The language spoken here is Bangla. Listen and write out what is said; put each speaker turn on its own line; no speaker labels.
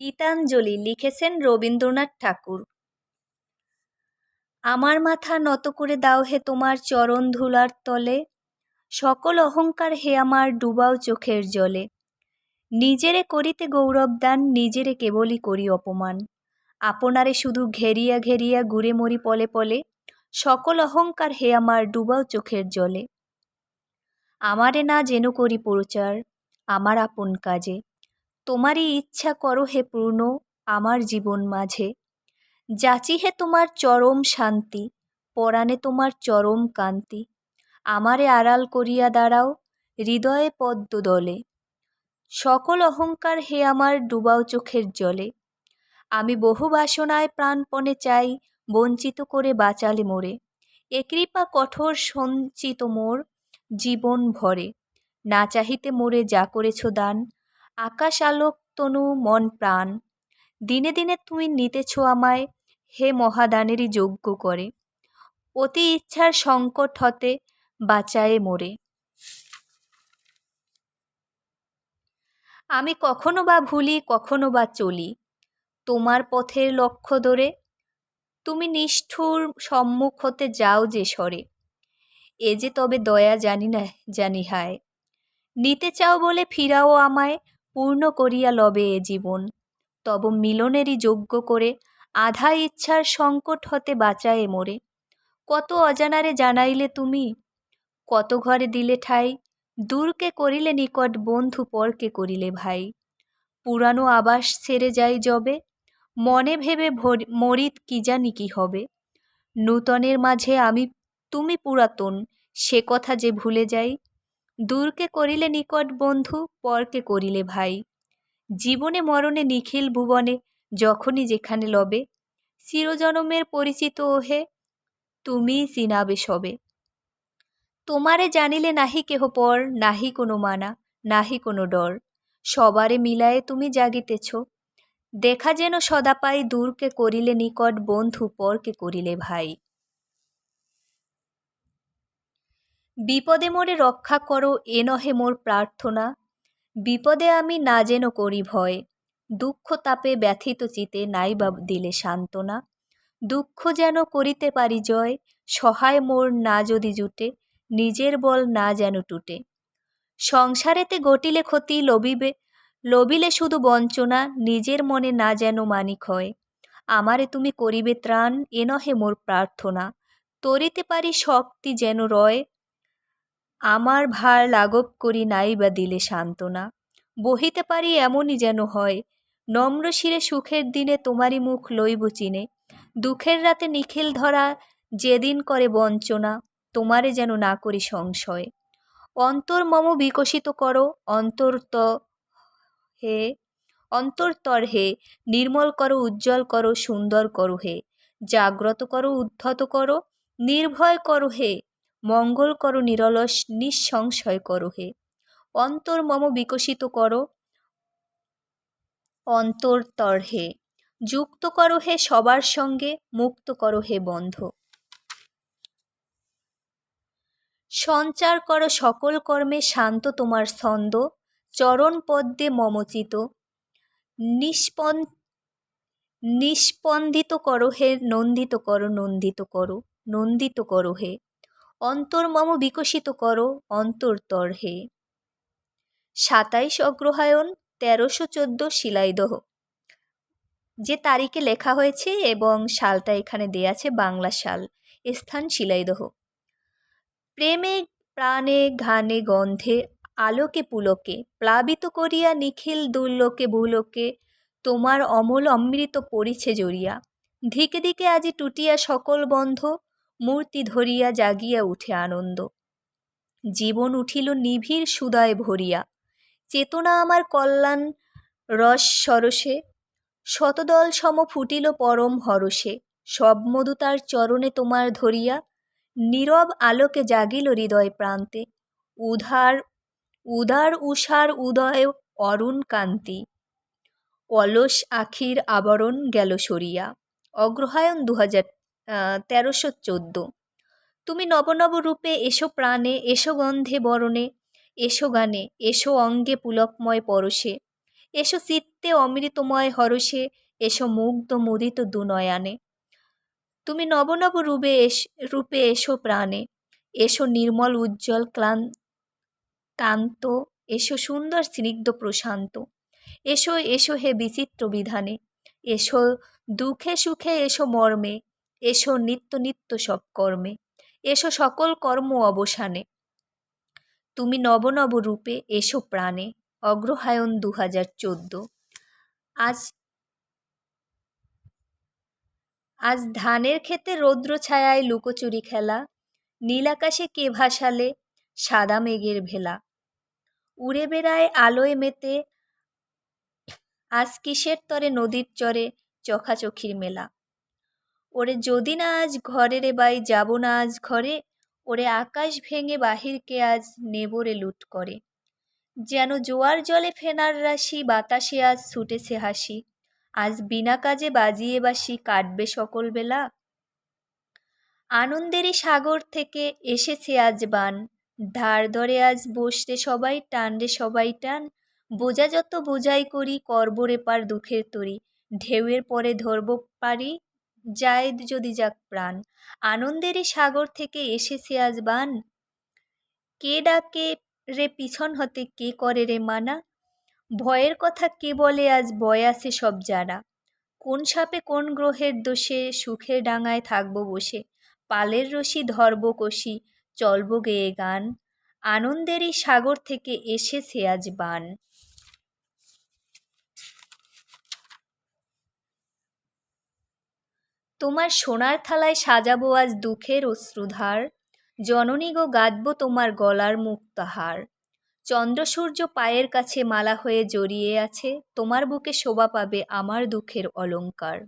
গীতাঞ্জলি লিখেছেন রবীন্দ্রনাথ ঠাকুর। আমার মাথা নত করে দাও হে তোমার চরণ ধুলার তলে, সকল অহংকার হে আমার ডুবাও চোখের জলে। নিজেরে করিতে গৌরব দান, নিজেরে কেবলই করি অপমান। আপনারে শুধু ঘেরিয়া ঘেরিয়া ঘুরে মরি পলে পলে, সকল অহংকার হে আমার ডুবাও চোখের জলে। আমারে না যেন করি প্রচার, আমার আপন কাজে। তোমারই ইচ্ছা করো হে পূর্ণ আমার জীবন মাঝে। যাচি হে তোমার চরম শান্তি, পরাণে তোমার চরম কান্তি আমারে আড়াল করিয়া দাঁড়াও, হৃদয়ে পদ্ম দলে। সকল অহংকার হে আমার, ডুবাও চোখের জলে। আমি বহু বাসনায় প্রাণপণে চাই, বঞ্চিত করে বাঁচালে মোরে। এ কৃপা কঠোর সঞ্চিত মোর জীবন ভরে। না চাহিতে মোরে যা করেছ দান আকাশ আলোক তনু মন প্রাণ। দিনে দিনে তুমি নিতেছ আমায়, হে মহাদানেরই যোগ্য করে। অতি ইচ্ছার সংকট হতে বাঁচায়ে মোরে। আমি কখনো বা ভুলি, কখনো বা চলি। তোমার পথের লক্ষ্য ধরে তুমি নিষ্ঠুর সম্মুখ হতে যাও যে সরে এ যে তবে দয়া জানি না, জানি হায়। নিতে চাও বলে ফিরাও আমায় পূর্ণ করিয়া লবে এ জীবন। তব মিলনেরই যোগ্য করে আধা ইচ্ছার সংকট হতে বাঁচায়ে মোরে। কত অজানারে জানাইলে তুমি? কত ঘরে দিলে ঠাই? দূরকে করিলে নিকট বন্ধু পরকে করিলে ভাই? পুরানো আবাস ছেড়ে যাই যবে? মনে ভেবে মরিত কি জানি কি হবে? নূতনের মাঝে আমি, তুমি পুরাতন, সে কথা যে ভুলে যাই। দূরকে করিলে নিকট বন্ধু, পরকে করিলে ভাই। জীবনে মরণে নিখিল ভুবনে, যখনই যেখানে লবে। চিরজনমের পরিচিত ওহে, তুমিই চিনাবে সবে। তোমারে জানিলে নাহি কেহ পর, নাহি কোনো মানা, নাহি কোনো ডর। সবারে মিলায়ে তুমি জাগিতেছ। দেখা যেন সদা পাই দূরকে করিলে নিকট বন্ধু, পরকে করিলে ভাই। বিপদে মোরে রক্ষা করো, এ নহে মোর প্রার্থনা। বিপদে আমি না যেন করি ভয়, দুঃখ তাপে ব্যথিত চিতে নাই বা দিলে সান্ত্বনা। দুঃখ যেন করিতে পারি জয়, সহায় মোর না যদি জুটে, নিজের বল না যেন টুটে। সংসারেতে ঘটিলে ক্ষতি লবিবে লবিলে শুধু বঞ্চনা, নিজের মনে না যেন মানিক হয়। আমারে তুমি করিবে ত্রাণ, এ নহে মোর প্রার্থনা। তরিতে পারি শক্তি যেন রয় আমার ভার লাঘব করি নাই বা দিলে সান্ত্বনা। বহিতে পারি এমনই যেন হয়, নম্র শিরে সুখের দিনে তোমারই মুখ লইব চিনে। দুঃখের রাতে নিখিল ধরা যেদিন করে বঞ্চনা, তোমারে যেন না করি সংশয়। অন্তর মম বিকশিত করো অন্তর্ত হে অন্তর্তর হে, নির্মল করো, উজ্জ্বল করো, সুন্দর করো হে। জাগ্রত করো, উদ্ধত করো, নির্ভয় করো হে। মঙ্গল করো নিরলস, নিঃসংশয় করো হে। অন্তর মম বিকশিত করো অন্তর্তর হে। যুক্ত করো হে সবার সঙ্গে, মুক্ত করো হে বন্ধ। সঞ্চার করো সকল কর্মে শান্ত তোমার ছন্দ, চরণ পদ্মে মমচিত। নিষ্পন নিষ্পন্দিত করো হে, নন্দিত করো নন্দিত করো নন্দিত করো হে। অন্তর্মম বিকশিত করো অন্তর্তর হে। সাতাইশ অগ্রহায়ণ, তেরোশো চোদ্দ শিলাইদহ। যে তারিখে লেখা হয়েছে এবং সালটা এখানে দেয়া আছে বাংলা সাল স্থান শিলাইদহ। প্রেমে, প্রাণে ঘানে গন্ধে, আলোকে, পুলকে, প্লাবিত করিয়া নিখিল, দুর্লোকে, ভুলোকে, তোমার অমল অমৃত পড়িছে জড়িয়া। ধিকে দিকে আজি টুটিয়া সকল বন্ধ মূর্তি ধরিয়া জাগিয়া উঠে আনন্দ। জীবন উঠিল নিভির সুদয় ভরিয়া। চেতনা আমার কল্যাণ রস সরসে। শতদল সম ফুটিল পরম হরসে। সব মধু তার চরণে তোমার ধরিয়া। নীরব আলোকে জাগিল হৃদয় প্রান্তে। উধার, উদার উষার উদয় অরুণ কান্তি। অলস আখির আবরণ গেল সরিয়া। অগ্রহায়ণ দু হাজার তেরোশো চোদ্দ। তুমি নবনব রূপে এসো প্রাণে, এসো গন্ধে বরণে, এসো গানে, এসো অঙ্গে পুলকময় পরশে, এসো চিত্তে অমৃতময় হরষে, এসো মুগ্ধ মুদিত দুনয়ানে। তুমি নব নব রূপে এস, রূপে এসো প্রাণে, এসো নির্মল উজ্জ্বল ক্লান কান্ত এসো সুন্দর স্নিগ্ধ প্রশান্ত, এসো এসো হে বিচিত্র বিধানে, এসো দুঃখে সুখে, এসো মর্মে এসো নিত্য নিত্য সব কর্মে এসো সকল কর্ম অবসানে। তুমি নব নব রূপে এসো প্রাণে, অগ্রহায়ণ দু হাজার চোদ্দ। আজ আজ ধানের ক্ষেতে রৌদ্র ছায়ায় লুকোচুরি খেলা, নীল আকাশে কে ভাসালে সাদা মেঘের ভেলা। উড়ে বেড়ায় আলোয় মেতে, আজ কিসের তরে নদীর চরে চোখাচোখির মেলা। ওরে যদি না আজ ঘরে রে বাই, যাব না আজ ঘরে, ওরে আকাশ ভেঙে বাহিরকে আজ নেবরে লুট করে। যেন জোয়ার জলে ফেনার রাশি, বাতাসে আজ ছুটেছে হাসি। আজ বিনা কাজে বাজিয়ে বাসি, কাটবে সকল বেলা। আনন্দেরই সাগর থেকে এসেছে আজ বান। ধার ধরে আজ বসতে সবাই, টান রে সবাই টান। বোঝা যত বোঝাই করি করবরে পার দুঃখের তরি। ঢেউয়ের পরে ধরব পারি। যায় যদি যাক প্রাণ, আনন্দেরই সাগর থেকে এসেছে আজ বান। কে ডাকে রে পিছন হতে, কে করে রে মানা? ভয়ের কথা কে বলে, আজ বয় আছে সব জানা। কোন সাপে কোন গ্রহের দোষে, সুখের ডাঙায় থাকব বসে। পালের রশি ধরব কষি, চলব গেয়ে গান। আনন্দেরই সাগর থেকে এসেছে আজ বান। তোমার সোনার থালায় সাজাবো আজ দুঃখের অশ্রুধার। জননী গো গাঁদব তোমার গলার মুক্তাহার। চন্দ্র সূর্য পায়ের কাছে মালা হয়ে জড়িয়ে আছে, তোমার বুকে শোভা পাবে আমার দুঃখের অলঙ্কার।